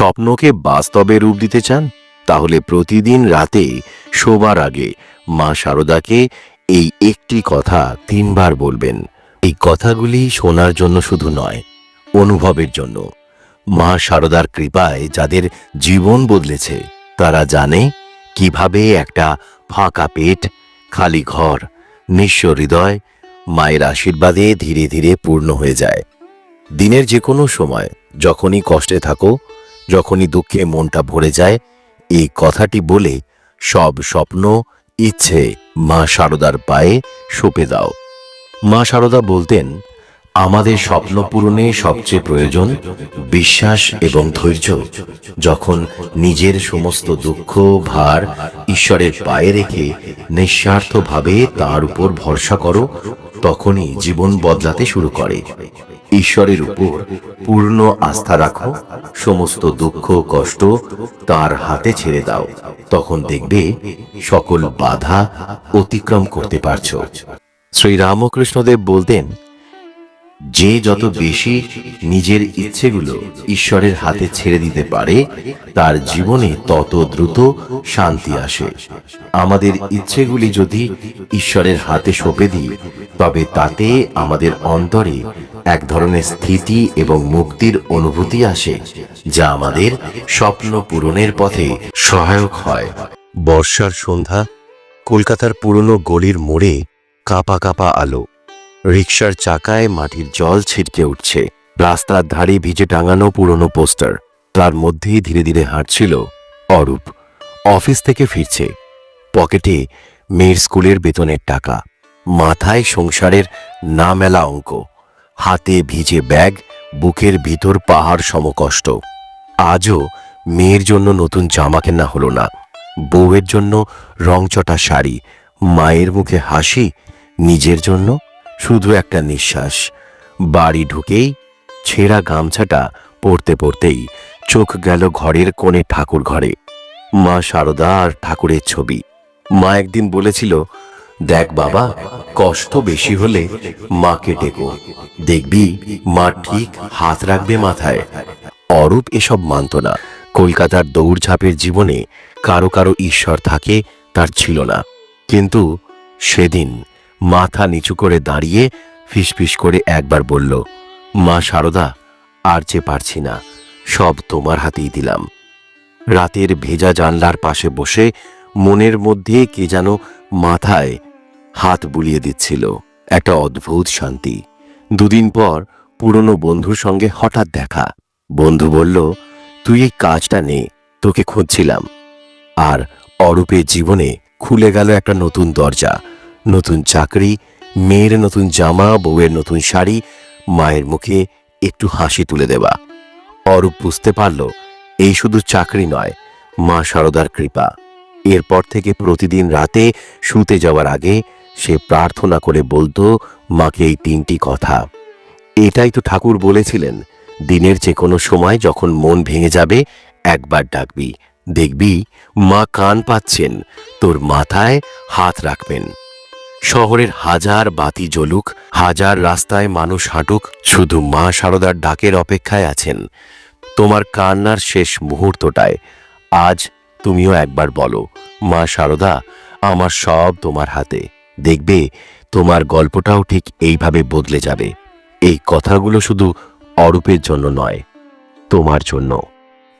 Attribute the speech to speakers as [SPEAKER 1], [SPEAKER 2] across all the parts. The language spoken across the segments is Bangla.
[SPEAKER 1] স্বপ্নকে বাস্তবে রূপ দিতে চান, তাহলে প্রতিদিন রাতে শোবার আগে মা শারদাকে এই একটি কথা তিনবার বলবেন। এই কথাগুলি শোনার জন্য শুধু নয়, অনুভবের জন্য। মা শারদার কৃপায় যাদের জীবন বদলেছে, তারা জানে কীভাবে একটা ফাঁকা পেট, খালি ঘর, নিঃস্ব হৃদয় মায়ের আশীর্বাদে ধীরে ধীরে পূর্ণ হয়ে যায়। দিনের যে কোনো সময়, যখনই কষ্টে থাকো যখনই দুঃখে মনটা ভরে যায়, এই কথাটি বলে সব স্বপ্ন, ইচ্ছে মা শারদার পায়ে সঁপে দাও। মা শারদা বলতেন, আমাদের স্বপ্ন পূরণে সবচেয়ে প্রয়োজন বিশ্বাস এবং ধৈর্য। যখন নিজের সমস্ত দুঃখ, ভার ঈশ্বরের পায়ে রেখে নিঃস্বার্থভাবে তার উপর ভরসা করো, তখনই জীবন বদলাতে শুরু করে। ঈশ্বরের উপর পূর্ণ আস্থা রাখো, সমস্ত দুঃখ, কষ্ট তার হাতে ছেড়ে দাও। তখন দেখবে সকল বাধা অতিক্রম করতে পারছ। শ্রী রামকৃষ্ণদেব বলতেন যে যত বেশি নিজের ইচ্ছেগুলো ঈশ্বরের হাতে ছেড়ে দিতে পারে, তার জীবনে তত দ্রুত শান্তি আসে। আমাদের ইচ্ছেগুলি যদি ঈশ্বরের হাতে সঁপে দিই, তবে তাতে আমাদের অন্তরে এক ধরনের স্থিতি এবং মুক্তির অনুভূতি আসে, যা আমাদের স্বপ্ন পূরণের পথে সহায়ক হয়। বর্ষার সন্ধ্যা, কলকাতার পুরনো গলির মোড়ে কাপা কাপা আলো। রিকশার চাকায় মাটির জল ছিটকে উঠছে। রাস্তার ধারে ভিজে টাঙানো পুরনো পোস্টার। তার মধ্যেই ধীরে ধীরে হাঁটছিল অরূপ। অফিস থেকে ফিরছে। পকেটে মেয়ের স্কুলের বেতনের টাকা। মাথায় সংসারের না মেলা অঙ্ক। হাতে ভিজে ব্যাগ, বুকের ভিতর পাহাড় সমকষ্ট। আজও মেয়ের জন্য নতুন জামা কেনা হলো না। বউয়ের জন্য রংচটা শাড়ি, মায়ের মুখে হাসি, নিজের জন্য শুধু একটা নিঃশ্বাস। বাড়ি ঢুকেই ছেঁড়া গামছাটা পড়তে পড়তেই চোখ গেল ঘরের কোণে ঠাকুর ঘরে। মা সারদা আর ঠাকুরের ছবি। মা একদিন বলেছিল, দেখ বাবা, কষ্ট বেশি হলে মাকে ডেকো। দেখবি, মা ঠিক হাত রাখবে মাথায়। অরূপ এসব মানত না। কলকাতার দৌড়ঝাঁপের জীবনে কারও কারও ঈশ্বর থাকে তার ছিল না। কিন্তু সেদিন মাথা নিচু করে দাঁড়িয়ে ফিসফিস করে একবার বলল, মা শারদা আর যে পারছি না, সব তোমার হাতেই দিলাম। রাতের ভেজা জানলার পাশে বসে মনের মধ্যে কে যেন মাথায় হাত বুলিয়ে দিচ্ছিল। একটা অদ্ভুত শান্তি। দুদিন পর পুরনো বন্ধুর সঙ্গে হঠাৎ দেখা। বন্ধু বলল, তুই এই কাজটা নে, তোকে খুঁজছিলাম। আর অরূপের জীবনে খুলে গেল একটা নতুন দরজা। নতুন চাকরি, মেয়ের নতুন জামা, বউয়ের নতুন শাড়ি, মায়ের মুখে একটু হাসি তুলে দেওয়া। অরূপ বুঝতে পারল, এই শুধু চাকরি নয়, মা শারদার কৃপা। এরপর থেকে প্রতিদিন রাতে শুতে যাওয়ার আগে সে প্রার্থনা করে বলতো, মাকে এই তিনটি কথা। এটাই তো ঠাকুর বলেছিলেন, দিনের যে কোনো সময় যখন মন ভেঙে যাবে, একবার ডাকবি। দেখবি, মা কান পাচ্ছেন, তোর মাথায় হাত রাখবেন। শহরের হাজার বাতি জ্বলুক, হাজার রাস্তায় মানুষ হাঁটুক, শুধু মা সারদার ডাকের অপেক্ষায় আছেন। তোমার কান্নার শেষ মুহূর্তটায় আজ তুমিও একবার বলো, মা সারদা, আমার সব তোমার হাতে। দেখবে, তোমার গল্পটাও ঠিক এইভাবে বদলে যাবে। এই কথাগুলো শুধু অরূপের জন্য নয়, তোমার জন্য।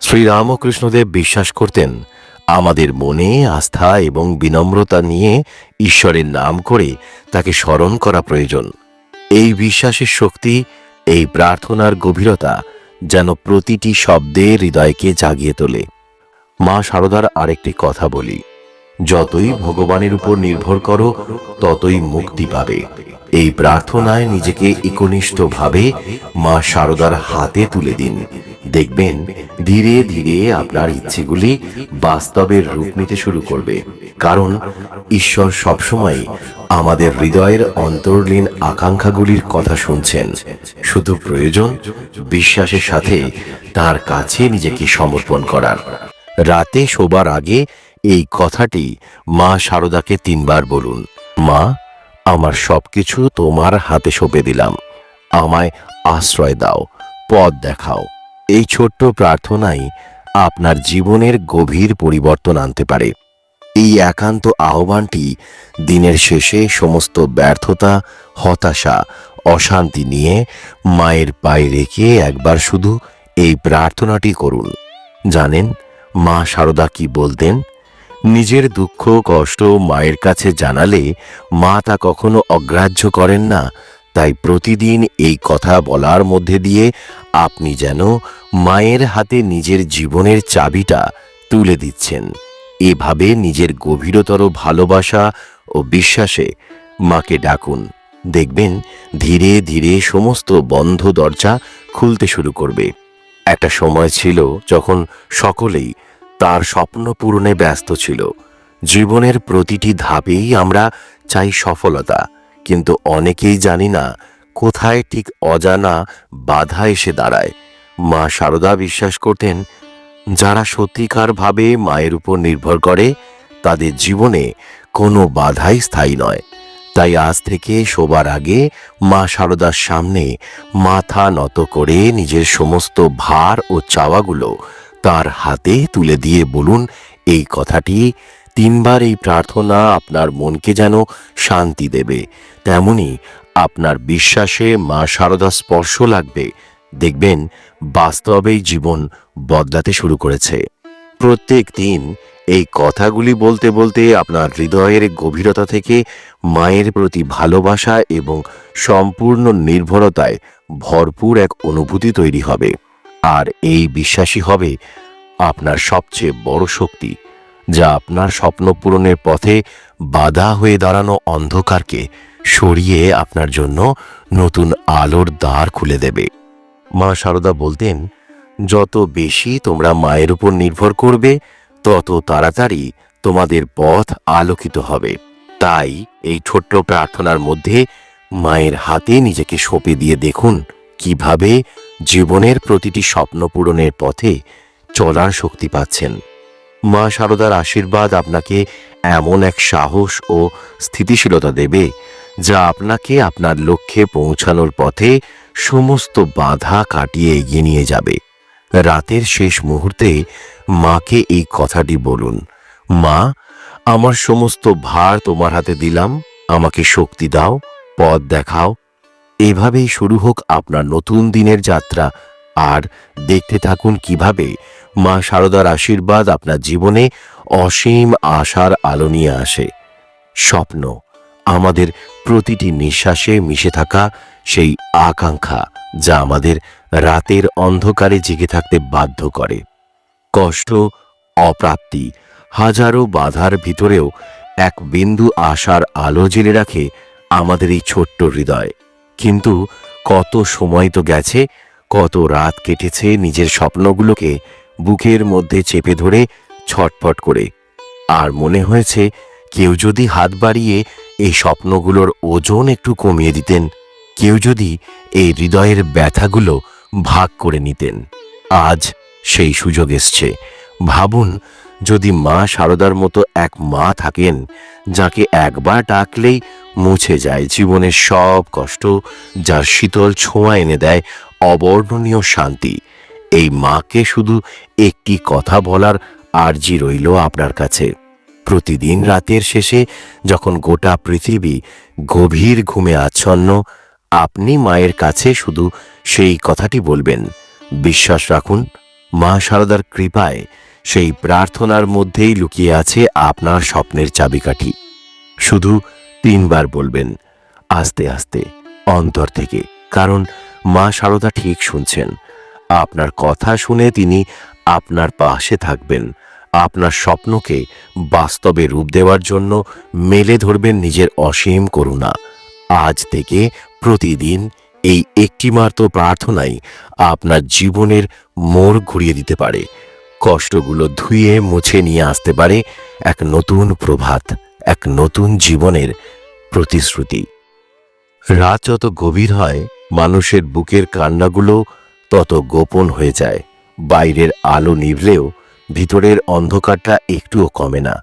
[SPEAKER 1] শ্রীরামকৃষ্ণদেব বিশ্বাস করতেন আমাদের মনে, আস্থা এবং বিনম্রতা নিয়ে ঈশ্বরের নাম করে তাকে স্মরণ করা প্রয়োজন। এই বিশ্বাসের শক্তি, এই প্রার্থনার গভীরতা যেন প্রতিটি শব্দে হৃদয়কে জাগিয়ে তোলে। মা শারদার আরেকটি কথা বলি। যতই ভগবানের উপর নির্ভর করো, ততই মুক্তি পাবে। এই প্রার্থনায় নিজেকে একনিষ্ঠভাবে মা সারদার হাতে তুলে দিন। দেখবেন, ধীরে ধীরে আপনার ইচ্ছেগুলি বাস্তবের রূপ নিতে শুরু করবে। কারণ ঈশ্বর সবসময় আমাদের হৃদয়ের অন্তর্লীন আকাঙ্ক্ষাগুলির কথা শুনছেন। শুধু প্রয়োজন বিশ্বাসের সাথে তার কাছে নিজেকে সমর্পণ করার। রাতে শোবার আগে এই কথাটি মা শারদাকে তিনবার বলুন, মা, আমার সবকিছু তোমার হাতে সঁপে দিলাম। আমায় আশ্রয় দাও, পথ দেখাও। এই ছোট্ট প্রার্থনাই আপনার জীবনের গভীর পরিবর্তন আনতে পারে। এই একান্ত আহ্বানটি দিনের শেষে সমস্ত ব্যর্থতা, হতাশা, অশান্তি নিয়ে মায়ের পায়ে রেখে একবার শুধু এই প্রার্থনাটি করুন। জানেন, মা সারদা কি বলতেন? নিজের দুঃখ, কষ্ট মায়ের কাছে জানালে মা তা কখনো অগ্রাহ্য করেন না তাই প্রতিদিন এই কথা বলার মধ্যে দিয়ে আপনি যেন মায়ের হাতে নিজের জীবনের চাবিটা তুলে দিচ্ছেন। এভাবে নিজের গভীরতর ভালোবাসা ও বিশ্বাসে মাকে ডাকুন। দেখবেন ধীরে ধীরে সমস্ত বন্ধ দরজা খুলতে শুরু করবে। একটা সময় ছিল যখন সকলেই তার স্বপ্ন পূরণে ব্যস্ত ছিল। জীবনের প্রতিটি ধাপেই আমরা চাই সফলতা। কিন্তু অনেকেই জানি না কোথায় ঠিক অজানা বাধা এসে দাঁড়ায়। মা সারদা বিশ্বাস করতেন, যারা সত্যিকারভাবে মায়ের উপর নির্ভর করে, তাদের জীবনে কোনো বাধাই স্থায়ী নয়। তাই আজ থেকে শোবার আগে মা সারদার সামনে মাথা নত করে নিজের সমস্ত ভার ও চাওয়াগুলো তার হাতে তুলে দিয়ে বলুন, এই কথাটি তিনবার এই প্রার্থনা আপনার মনকে যেন শান্তি দেবে। তেমনি আপনার বিশ্বাসে মা সারদা স্পর্শ লাগবে। দেখবেন, বাস্তবেই জীবন বদলাতে শুরু করেছে। প্রত্যেক দিন এই কথাগুলি বলতে বলতে আপনার হৃদয়ের গভীরতা থেকে মায়ের প্রতি ভালোবাসা এবং সম্পূর্ণ নির্ভরতায় ভরপুর এক অনুভূতি তৈরি হবে। আর এই বিশ্বাসী হবে আপনার সবচেয়ে বড় শক্তি, যা আপনার স্বপ্ন পূরণের পথে বাধা হয়ে দাঁড়ানো অন্ধকারকে সরিয়ে আপনার জন্য নতুন আলোর দ্বার খুলে দেবে। মা সারদা বলতেন, যত বেশি তোমরা মায়ের উপর নির্ভর করবে, তত তাড়াতাড়ি তোমাদের পথ আলোকিত হবে। তাই এই ছোট্ট প্রার্থনার মধ্যে মায়ের হাতে নিজেকে সঁপে দিয়ে দেখুন কীভাবে জীবনের প্রতিটি স্বপ্ন পূরণের পথে চলার শক্তি পাচ্ছেন। মা সারদার আশীর্বাদ আপনাকে এমন এক সাহস ও স্থিতিশীলতা দেবে যা আপনাকে আপনার লক্ষ্যে পৌঁছানোর পথে সমস্ত বাধা কাটিয়ে এগিয়ে নিয়ে যাবে। রাতের শেষ মুহূর্তে মাকে এই কথাটি বলুন, মা, আমার সমস্ত ভার তোমার হাতে দিলাম, আমাকে শক্তি দাও, পথ দেখাও। এভাবেই শুরু হোক আপনার নতুন দিনের যাত্রা। আর দেখতে থাকুন কীভাবে মা শারদার আশীর্বাদ আপনার জীবনে অসীম আশার আলো নিয়ে আসে। স্বপ্ন, আমাদের প্রতিটি নিঃশ্বাসে মিশে থাকা সেই আকাঙ্ক্ষা যা আমাদের রাতের অন্ধকারে জেগে থাকতে বাধ্য করে। কষ্ট, অপ্রাপ্তি, হাজারো বাধার ভিতরেও এক বিন্দু আশার আলো জেলে রাখে আমাদের এই ছোট্ট হৃদয়। কিন্তু কত সময় তো গেছে, কত রাত কেটেছে নিজের স্বপ্নগুলোকে বুকের মধ্যে চেপে ধরে ছটফট করে। আর মনে হয়েছে, কেউ যদি হাত বাড়িয়ে এই স্বপ্নগুলোর ওজন একটু কমিয়ে দিতেন। কেউ যদি এই হৃদয়ের ব্যথাগুলো ভাগ করে নিতেন। আজ সেই সুযোগ এসছে। ভাবুন, যদি মা সারদার মতো এক মা থাকেন, যাকে একবার ডাকলেই মুছে যায় জীবনের সব কষ্ট, যার শীতল ছোঁয়া এনে দেয় অবর্ণনীয় শান্তি। এই মাকে শুধু একটি কথা বলার আর্জি রইল আপনার কাছে। প্রতিদিন রাতের শেষে যখন গোটা পৃথিবী গভীর ঘুমে আচ্ছন্ন, আপনি মায়ের কাছে শুধু সেই কথাটি বলবেন। বিশ্বাস রাখুন, মা সারদার কৃপায় সেই প্রার্থনার মধ্যেই লুকিয়ে আছে আপনার স্বপ্নের চাবিকাঠি। শুধু তিনবার বলবেন, আস্তে আস্তে, অন্তর থেকে, কারণ মা সারদা ঠিক শুনছেন। আপনার কথা শুনে তিনি আপনার পাশে থাকবেন। আপনার স্বপ্নকে বাস্তবে রূপ দেওয়ার জন্য মেলে ধরবেন নিজের অসীম করুণা। আজ থেকে প্রতিদিন এই একটিমাত্র প্রার্থনাই আপনার জীবনের মোড় ঘুরিয়ে দিতে পারে। কষ্টগুলো ধুয়ে মুছে নিয়ে আসতে পারে এক নতুন প্রভাত, এক নতুন জীবনের প্রতিশ্রুতি। রাত যত গভীর হয়, মানুষের বুকের কান্নাগুলো তত গোপন হয়ে যায়। বাইরের আলো নিভলেও ভিতরের অন্ধকারটা একটুও কমে না।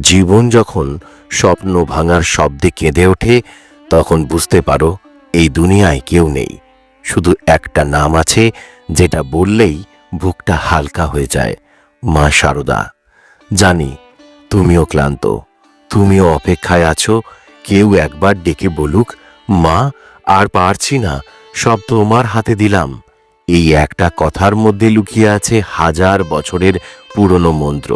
[SPEAKER 1] জীবন যখন স্বপ্ন ভাঙার শব্দে কেঁদে ওঠে, তখন বুঝতে পারো এই দুনিয়ায় কেউ নেই। শুধু একটা নাম আছে, যেটা বললেই বুকটা হালকা হয়ে যায়, মা শারদা জানি, তুমিও ক্লান্ত, তুমিও অপেক্ষায় আছো, কেউ একবার ডেকে বলুক, মা, আর পারছি না, সব তোমার হাতে দিলাম। এই একটা কথার মধ্যে লুকিয়ে আছে হাজার বছরের পুরনো মন্ত্র।